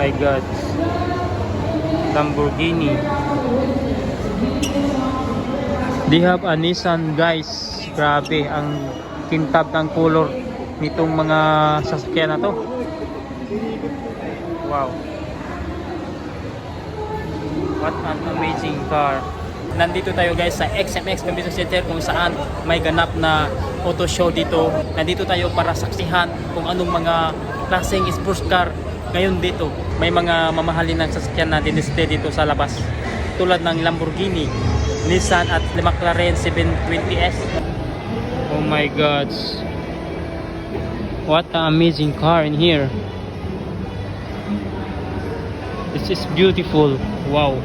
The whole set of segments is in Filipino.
my God. Lamborghini. They have a Nissan guys. Grabe ang kintab ng color nitong mga sasakyan na to. Wow. What an amazing car. Nandito tayo guys sa XMX Convention Center kung saan may ganap na auto show dito. Nandito tayo para saksihan kung anong mga klaseng sports car ngayon dito. May mga mamahalin ng sasakyan na dinisplay dito sa labas. Tulad ng Lamborghini, Nissan at McLaren 720S. Oh my God. What an amazing car in here. This is beautiful. Wow.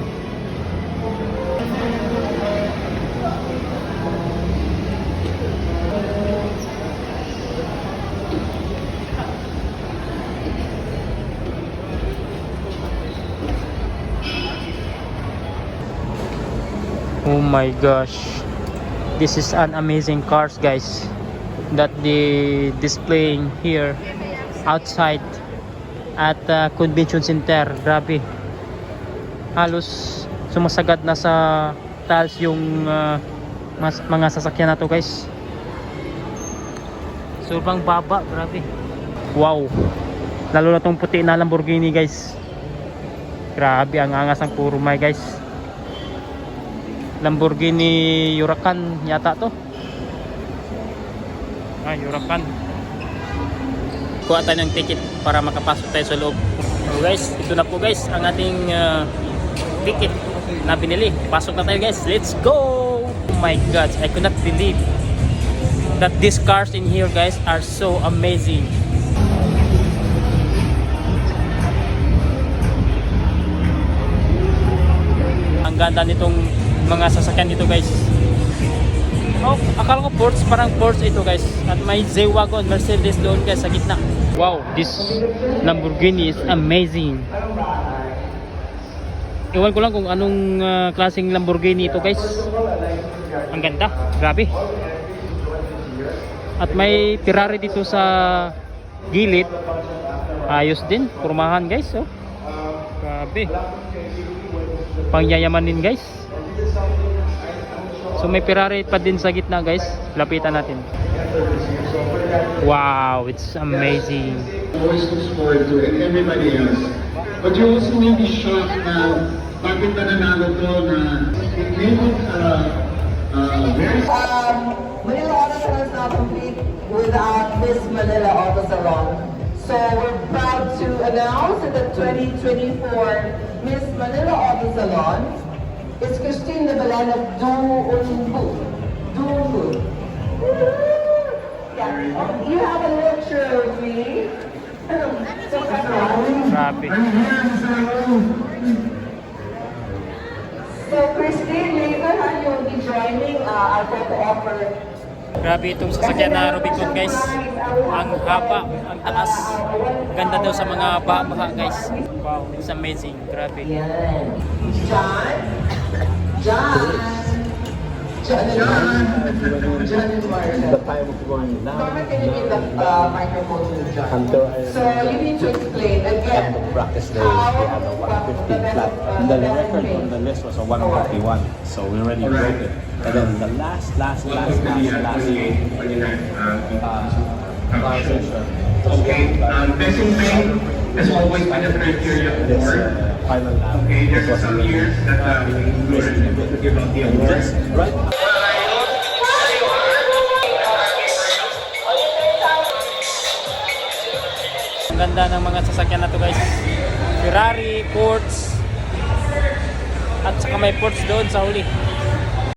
Oh my gosh. This is an amazing cars guys that they displaying here outside at uh, convention center. Grabe. Halos sumasagad na sa tiles yung uh, mas, mga sasakyan na to guys. Sobrang baba, grabe. Wow. Lalo na tong puti na Lamborghini guys. Grabe, ang angas ng puro may guys. Lamborghini Huracan yata to. Ah, Huracan. Kuha tayo ng ticket para makapasok tayo sa loob. So guys, ito na po guys ang ating uh, ticket na binili. Pasok na tayo guys. Let's go! Oh my god, I could not believe that these cars in here guys are so amazing. Ang ganda nitong mga sasakyan dito guys. Oh, akala ko Porsche, parang Porsche ito guys. At may Z-Wagon, Mercedes doon guys sa gitna. Wow, this Lamborghini is amazing. Iwan ko lang kung anong ah, klaseng Lamborghini ito guys. Ang ganda, grabe. At may Ferrari dito sa gilid. Ayos din, kurmahan guys. Oh. Grabe. Pangyayamanin guys. So may Ferrari pa din sa gitna guys. Lapitan natin. Wow, it's amazing. voice looks forward to it, everybody else. But you also may be shocked na bakit na nanalo to na it it uh, uh, very Um, Manila Auto Salon is not complete without Miss Manila Auto Salon. So we're proud to announce that the 2024 Miss Manila Auto Salon is Christine Belen of Duunbu. Duunbu. Yeah, you have a lecture with me. So, Grabe. so Christine, later on you'll be joining uh, our photo offer Grabe itong sasakyan na Rubicon guys. Ang haba, ang taas. Ganda daw sa mga baha guys. Wow, it's amazing. Grabe. John? John? John and. John the time of going Norman, can you the microphone So you need to explain again. come to practice days, we had a 150 flat. And the record on the list was a 151, so we already broke it. And then the last, last, last, last, last uh, transition. Okay, um, missing link has always been a criteria This award. uh, final lap. Okay, there are some years that uh, we to give out the award. right Ang ganda ng mga sasakyan na to guys. Ferrari, Porsche, at saka may Porsche doon sa huli.